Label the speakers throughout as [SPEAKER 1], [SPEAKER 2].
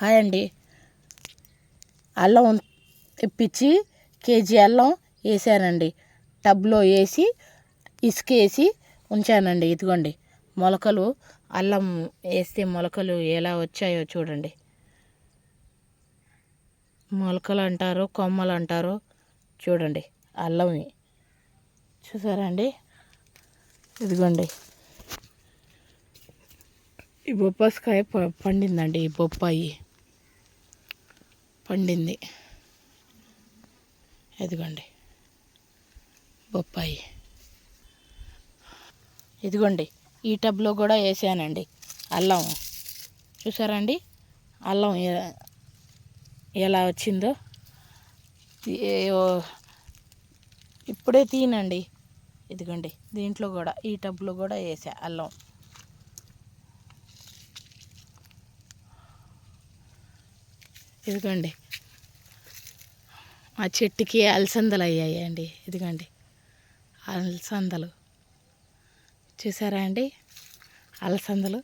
[SPEAKER 1] Hi అండి. అల్లం ఇప్పించి కేజీ అల్లం వేసానండి. టబ్లో వేసి ఇసుక వేసి ఉంచానండి. ఇదిగోండి మొలకలు అల్లం వేస్తే మొలకలు ఎలా వచ్చాయో చూడండి. మొలకలు అంటారు కొమ్మలు అంటారు చూడండి అల్లంవి చూసారండి ఇదిగోండి. ఈ బొప్పాస్కాయ ప- పండిందండి ఈ బొప్పాయి. పండింది. ఇదిగోండి. బొప్పాయి. ఇదిగోండి. ఈ టబ్లో కూడా వేసానండి. అల్లం. చూసారండి అల్లం ఎలా వచ్చిందో? ఇప్పుడే తీనండి. ఇదిగోండి. దీంట్లో కూడా ఈ టబ్లో కూడా వేసా అల్లం. ఇదిగోండి. మా చెట్టుకి అలసందలు అయ్యాయండి. ఇదిగోండి. అలసందలు. చూసారా అండి? అలసందలు.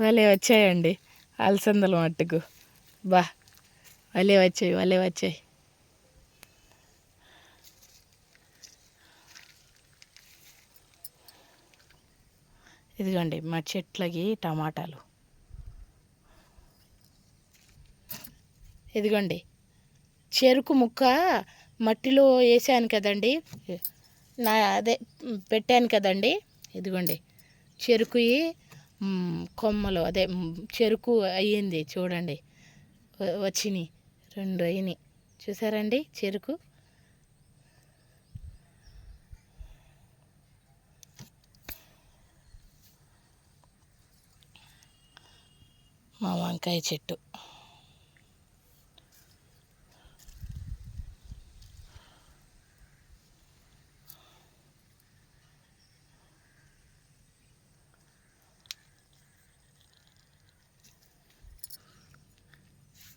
[SPEAKER 1] వాళ్ళే వచ్చాయండి అలసందలు మట్టుకు. బా భలే వచ్చాయి వాళ్ళే వచ్చాయి. ఇదిగోండి మా చెట్లకి టమాటాలు. ఇదిగోండి. చెరుకు ముక్క మట్టిలో వేసాను కదండి. నా అదే పెట్టాను కదండి. ఇదిగోండి. చెరుకు కొమ్మలు అదే చెరుకు అయ్యింది చూడండి. వచ్చినాయి. రెండు అయినాయి. చూసారండి చెరుకు? మా వంకాయ చెట్టు.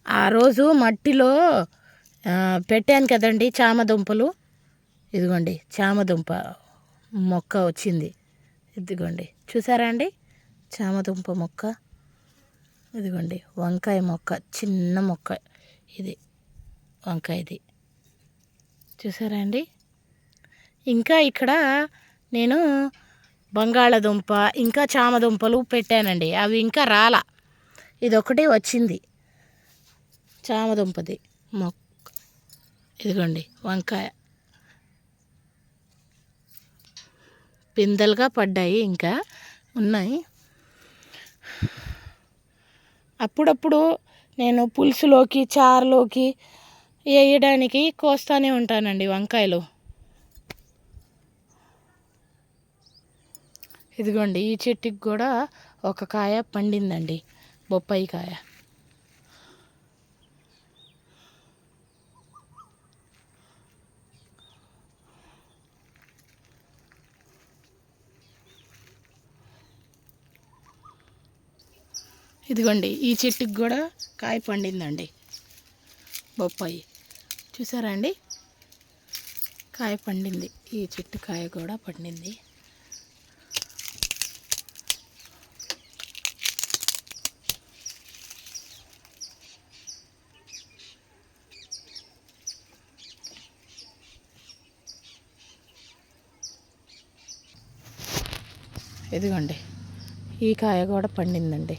[SPEAKER 1] ఆ రోజు మట్టిలో పెట్టాను కదండి చామదుంపలు. ఇదిగోండి చామదుంప మొక్క వచ్చింది. ఇదిగోండి చూసారా అండి? చామదుంప మొక్క. ఇదిగోండి వంకాయ మొక్క చిన్న మొక్క ఇది. వంకాయది చూసారా అండి? ఇంకా ఇక్కడ నేను బంగాళదుంప ఇంకా చామదుంపలు పెట్టానండి. అవి ఇంకా రాల. ఇది ఒకటి వచ్చింది. చామదుంపది మొక్క ఇదిగోండి వంకాయ. పిందెలుగా పడ్డాయి ఇంకా ఉన్నాయి. అప్పుడప్పుడు నేను పులుసులోకి చారులోకి వేయడానికి కోస్తానే ఉంటానండి వంకాయలు. ఇదిగోండి ఈ చెట్టుకి కూడా ఒక కాయ పండిందండి బొప్పాయి కాయ. ఇదిగోండి ఈ చెట్టుకి కూడా కాయ పండిందండి. బొప్పాయి. చూసారా అండి? కాయ పండింది. ఈ చెట్టు కాయ కూడా పండింది. ఇదిగోండి ఈ కాయ కూడా పండిందండి.